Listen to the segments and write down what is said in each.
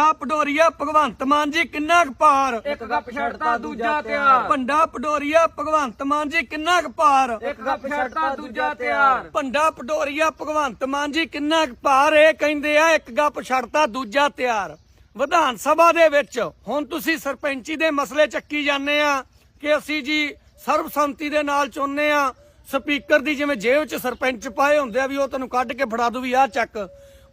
ਭੰਡਾ ਪਡੋਰੀਆ ਭਗਵੰਤ ਮਾਨ ਜੀ ਕਿੰਨਾ ਕੁ ਪਾਰ ਇੱਕ ਗੱਪ ਛੱਡਤਾ ਦੂਜਾ ਤਿਆਰ। ਭੰਡਾ ਪਡੋਰੀਆ ਭਗਵੰਤ ਮਾਨ ਜੀ ਕਿੰਨਾ ਕੁ ਪਾਰ ਇੱਕ ਗੱਪ ਛੱਡਤਾ ਦੂਜਾ ਤਿਆਰ। ਭੰਡਾ ਪਡੋਰੀਆ ਭਗਵੰਤ ਮਾਨ ਜੀ ਕਿੰਨਾ ਕੁ ਪਾਰ ਇਹ ਕਹਿੰਦੇ ਆ ਇੱਕ ਗੱਪ ਛੱਡਤਾ ਦੂਜਾ ਤਿਆਰ। ਵਿਧਾਨ ਸਭਾ ਦੇ ਵਿੱਚ ਹੁਣ ਤੁਸੀਂ ਸਰਪੰਚੀ ਦੇ ਮਸਲੇ ਚੱਕੀ ਜਾਂਦੇ ਆ ਕਿ ਅਸੀਂ ਜੀ ਸਰਬਸੰਮਤੀ ਦੇ ਨਾਲ ਚੁਣਨੇ ਆ। ਸਪੀਕਰ ਦੀ ਜਿਵੇਂ ਜੇਬ 'ਚ ਸਰਪੰਚ ਪਾਏ ਹੁੰਦੇ ਆ ਵੀ ਉਹ ਤੈਨੂੰ ਕੱਢ ਕੇ ਫੜਾ ਦੂ ਵੀ ਆਹ ਚੱਕ।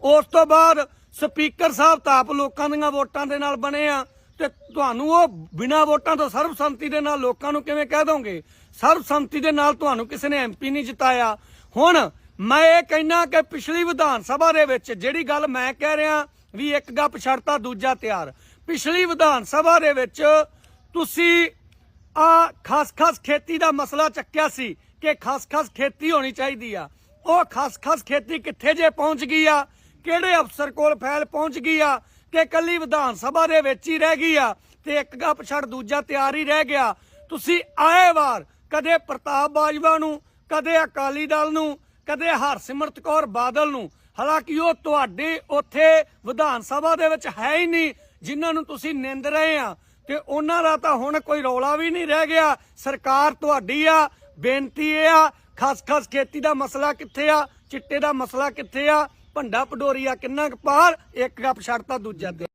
ਉਸ ਤੋਂ ਬਾਅਦ ਸਪੀਕਰ ਸਾਹਿਬ ਤਾਂ ਆਪ ਲੋਕਾਂ ਦੀਆਂ ਵੋਟਾਂ ਦੇ ਨਾਲ ਬਣੇ ਆ ਤੇ ਤੁਹਾਨੂੰ ਉਹ ਬਿਨਾਂ ਵੋਟਾਂ ਤੋਂ ਸਰਬਸੰਮਤੀ ਦੇ ਨਾਲ ਲੋਕਾਂ ਨੂੰ ਕਿਵੇਂ ਕਹਿ ਦੋਗੇ? ਸਰਬਸੰਮਤੀ ਦੇ ਨਾਲ ਤੁਹਾਨੂੰ ਕਿਸੇ ਨੇ ਐਮਪੀ ਨਹੀਂ ਜਿਤਾਇਆ। ਹੁਣ ਮੈਂ ਇਹ ਕਹਿਣਾ ਕਿ ਪਿਛਲੀ ਵਿਧਾਨ ਸਭਾ ਦੇ ਵਿੱਚ ਜਿਹੜੀ ਗੱਲ ਮੈਂ ਕਹਿ ਰਿਹਾ ਵੀ ਇੱਕ ਗੱਪ ਛੱਡਤਾ, ਦੂਜਾ ਤਿਆਰ। ਪਿਛਲੀ ਵਿਧਾਨ ਸਭਾ ਦੇ ਵਿੱਚ ਤੁਸੀਂ ਆ ਖਸ-ਖਸ ਖੇਤੀ ਦਾ ਮਸਲਾ ਚੱਕਿਆ ਸੀ ਕਿ ਖਸ-ਖਸ ਖੇਤੀ ਹੋਣੀ ਚਾਹੀਦੀ ਆ। ਉਹ ਖਸ-ਖਸ ਖੇਤੀ ਕਿੱਥੇ ਜੇ ਪਹੁੰਚ ਗਈ ਆ? ਕਿਹੜੇ ਅਫਸਰ ਕੋਲ ਫਾਈਲ ਪਹੁੰਚ ਗਈ ਆ ਕਿ ਕੱਲੀ ਵਿਧਾਨ ਸਭਾ ਦੇ ਵਿੱਚ ਹੀ ਰਹਿ ਗਈ ਆ ਤੇ ਇੱਕ ਗੱਪ ਛੱਡ ਦੂਜਾ ਤਿਆਰ ਹੀ ਰਹਿ ਗਿਆ। ਤੁਸੀਂ ਆਏ ਵਾਰ ਕਦੇ ਪ੍ਰਤਾਪ ਬਾਜਵਾ ਨੂੰ, ਕਦੇ ਅਕਾਲੀ ਦਲ ਨੂੰ, ਕਦੇ ਹਰਸਿਮਰਤ ਕੌਰ ਬਾਦਲ ਨੂੰ। ਹਾਲਾਂਕਿ ਉਹ ਤੁਹਾਡੇ ਉੱਥੇ ਵਿਧਾਨ ਸਭਾ ਦੇ ਵਿੱਚ ਹੈ ਹੀ ਨਹੀਂ, ਜਿਨ੍ਹਾਂ ਨੂੰ ਤੁਸੀਂ ਨਿੰਦ ਰਹੇ ਆ। ਤੇ ਉਹਨਾਂ ਦਾ ਤਾਂ ਹੁਣ ਕੋਈ ਰੌਲਾ ਵੀ ਨਹੀਂ ਰਹਿ ਗਿਆ। ਸਰਕਾਰ ਤੁਹਾਡੀ ਆ, ਬੇਨਤੀ ਇਹ ਆ, ਖਸ-ਖਸ ਖੇਤੀ ਦਾ ਮਸਲਾ ਕਿੱਥੇ ਆ, ਚਿੱਟੇ ਦਾ ਮਸਲਾ ਕਿੱਥੇ ਆ ਭੰਡਾ ਪਡੋਰੀਆ ਕਿੰਨਾ ਕੁ ਪਾਰ ਇੱਕ ਗੱਪ ਛੱਡਤਾ ਦੂਜਾ ਤੇ।